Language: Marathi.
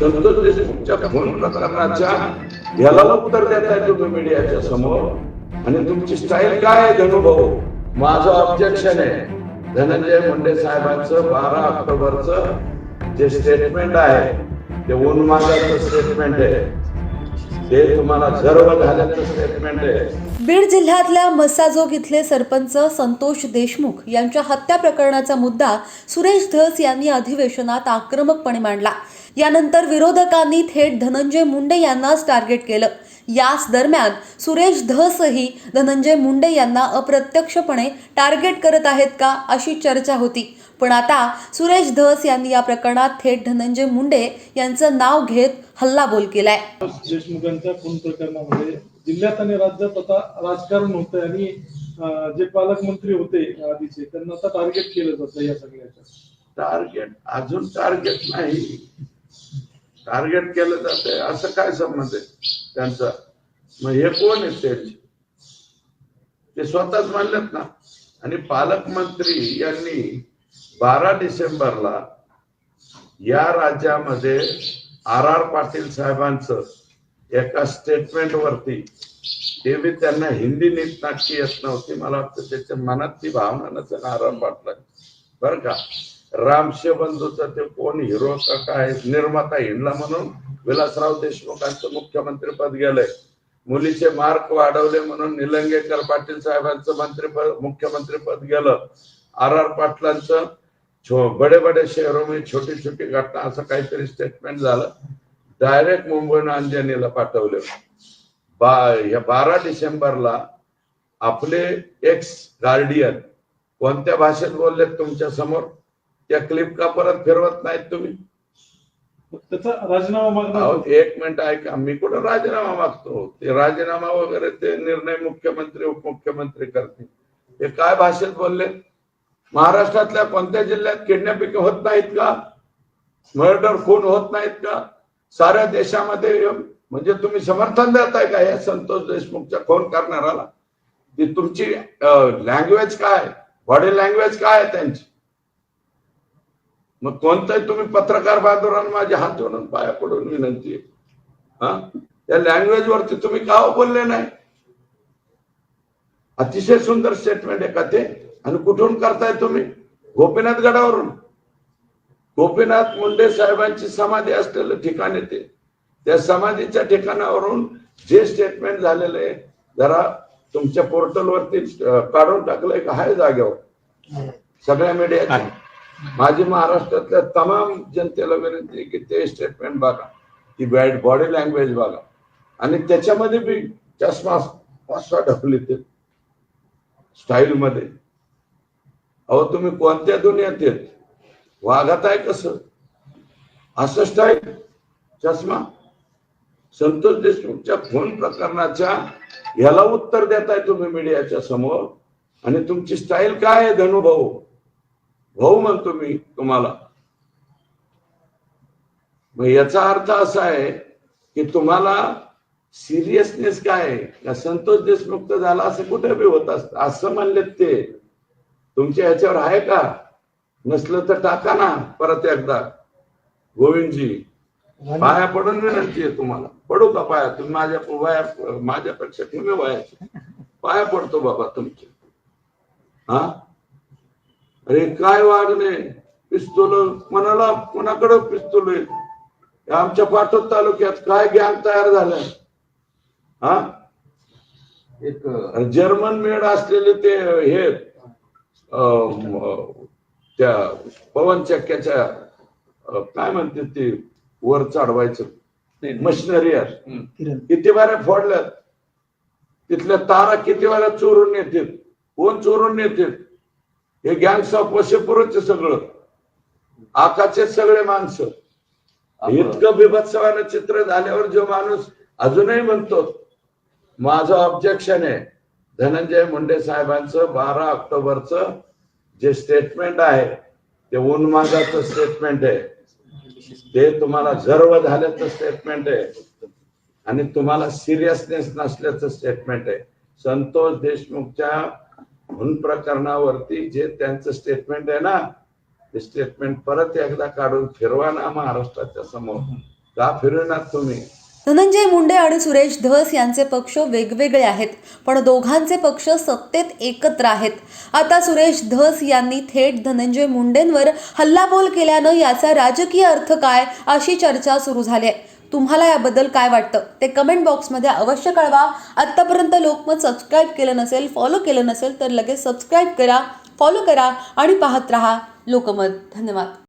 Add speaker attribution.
Speaker 1: संतोष देशमुखच्या फोन प्रकरणाच्या याला उत्तर देताय तुम्ही मीडियाच्या समोर. आणि तुमची स्टाईल काय आहे धनुभाऊ माझं ऑब्जेक्शन आहे. धनंजय मुंडे साहेबांचं बारा ऑक्टोबरच जे स्टेटमेंट आहे ते उन्मादाचं स्टेटमेंट आहे. स्टेटमेंट आहे.
Speaker 2: बीड जिल्ह्यातल्या मस्साजोग इथले सरपंच संतोष देशमुख यांच्या हत्या प्रकरणाचा मुद्दा सुरेश धस यांनी अधिवेशनात आक्रमकपणे मांडला. यानंतर विरोधकांनी थेट धनंजय मुंडे यांनाच टार्गेट केलं. याच दरम्यान सुरेश धसही धनंजय मुंडे यांना अप्रत्यक्षपणे टार्गेट करत आहेत का अशी चर्चा होती. पण आता सुरेश धस यांनी या प्रकरणात थेट धनंजय मुंडे यांचं नाव घेत हल्लाबोल केलाय.
Speaker 3: देशमुखांच्या खून प्रकरणामध्ये जिल्ह्यात आणि राज्यात आता राजकारण होतंय आणि जे पालकमंत्री होते आधीचे त्यांना आता टार्गेट केलं जातं या सगळ्याच्या
Speaker 1: टार्गेट अजून टार्गेट नाही. टार्गेट केलं जाते असं काय संबंध आहे? त्यांचा. मग हे कोण आहे त्यांचे ते स्वतःच म्हणलेत ना. आणि पालकमंत्री यांनी बारा डिसेंबरला या राज्यामध्ये आर आर पाटील साहेबांचं एका स्टेटमेंट वरती ते बी त्यांना हिंदी नीट नाटकी येत नव्हती. मला वाटतं त्याच्या मनात ती भावना नसेल आर आर पाटला बर का? रामशे बंधूचा ते कोण हिरो का काय? निर्माता हिंडला म्हणून विलासराव देशमुखांचं मुख्यमंत्री पद गेलंय. मुलीचे मार्क वाढवले म्हणून निलंगेकर पाटील साहेबांचं मंत्रीपद मुख्यमंत्री पद गेलं. आर आर पाटलांचं बडे बडे शहरो में छोटी छोटी घटना असं काहीतरी स्टेटमेंट झालं. डायरेक्ट मुंबईनं अंजनीला पाठवले. बा या बारा डिसेंबरला आपले एक्स गार्डियन कोणत्या भाषेत बोललेत तुमच्यासमोर त्या क्लिप का परत फिरवत नाहीत तुम्ही?
Speaker 3: त्याचा राजीनामा मागणार.
Speaker 1: एक मिनिट ऐका मी कुठं राजीनामा मागतो? ते राजीनामा वगैरे ते निर्णय मुख्यमंत्री उपमुख्यमंत्री करतील. ते काय भाषेत बोलले? महाराष्ट्रातल्या कोणत्या जिल्ह्यात किडनॅपिंग होत नाहीत का? मर्डर खून होत नाहीत का? साऱ्या देशामध्ये म्हणजे तुम्ही समर्थन देताय का या संतोष देशमुखच्या खून करणाराला ती तुमची लँग्वेज काय? बॉडी लँग्वेज काय आहे त्यांची? मग कोणताही तुम्ही पत्रकार बहादुरांना माझे हात जोडून पाया पडून विनंती आहे. हा? त्या लँग्वेज वरती तुम्ही का बोलले नाही? अतिशय सुंदर स्टेटमेंट आहे का ते? आणि कुठून करताय तुम्ही? गोपीनाथ गडावरून. गोपीनाथ मुंडे साहेबांची समाधी असलेलं ठिकाण आहे ते. त्या समाधीच्या ठिकाणावरून जे स्टेटमेंट झालेलं आहे जरा तुमच्या पोर्टलवरती काढून टाकलंय का? आहे जागेवर. सगळ्या मीडियाची माझी महाराष्ट्रातल्या तमाम जनतेला विनंती आहे की ते स्टेटमेंट बघा. ती बॅड बॉडी लँग्वेज बघा. आणि त्याच्यामध्ये बी चष्मा पाचवा ढकली ते. स्टाईल मध्ये. अहो तुम्ही कोणत्या दुनियात येत? वागत आहे कसं? असं स्टाईल चष्मा? संतोष देशमुखच्या फोन प्रकरणाच्या याला उत्तर देताय तुम्ही मीडियाच्या समोर. आणि तुमची स्टाईल काय आहे धनुभाऊ भाऊ म्हणतो मी तुम्हाला. मग याचा अर्थ असा आहे की तुम्हाला सिरियसनेस काय का संतोष देशमुक्त झाला असं कुठे बी होत असत असं म्हणलेत ते. तुमच्या ह्याच्यावर आहे का? नसलं तर टाका ना परत एकदा. गोविंदजी पाया पडून विनंती आहे तुम्हाला. पडू का पाया? तुम्ही माझ्या वया माझ्यापेक्षा कमी वयाचे. पाया पडतो बाबा तुमचे हा? अरे काय वागणे पिस्तूल कोणाला कोणाकडे पिस्तूल आहे. हे आमच्या पाटोद तालुक्यात काय गॅंग तयार झालं? हा? एक जर्मन मेड असलेले ते हे त्या पवन चक्क्याच्या काय म्हणते ते वर चढवायचं. मशिनरी आहे. किती बाऱ्या फोडल्यात. तिथल्या तारा किती वेळा चोरून येतात कोण चोरून येतात हे गँग्स ऑफ वशेपुरचे सगळं. आकाचे सगळे माणसं. इतकं बिभत्सवानं चित्र झाल्यावर जो माणूस अजूनही म्हणतो माझं ऑब्जेक्शन आहे. धनंजय मुंडे साहेबांचं बारा ऑक्टोबरचं जे स्टेटमेंट आहे ते उन्मादाचं स्टेटमेंट आहे. ते तुम्हाला गर्व झाल्याचं स्टेटमेंट आहे. आणि तुम्हाला सिरियसनेस नसल्याचं स्टेटमेंट आहे. संतोष देशमुखच्या खून प्रकरणावरती जे त्यांचं स्टेटमेंट आहे ना ते स्टेटमेंट परत एकदा काढून फिरवा ना महाराष्ट्राच्या समोर. का फिरवणार तुम्ही?
Speaker 2: धनंजय मुंडे आणि सुरेश धस यांचे पक्ष वेगवेगळे आहेत पण दोघांचे पक्ष सत्तेत एकत्र आहेत. आता सुरेश धस यांनी थेट धनंजय मुंडेंवर हल्लाबोल केल्यानं याचा राजकीय अर्थ काय अशी चर्चा सुरू झाली आहे. तुम्हाला याबद्दल काय वाटतं? ते कमेंट बॉक्समध्ये अवश्य कळवा. आत्तापर्यंत लोकमत सबस्क्राईब केलं नसेल फॉलो केलं नसेल तर लगेच सबस्क्राईब करा फॉलो करा आणि पाहत रहा. लोकमत धन्यवाद.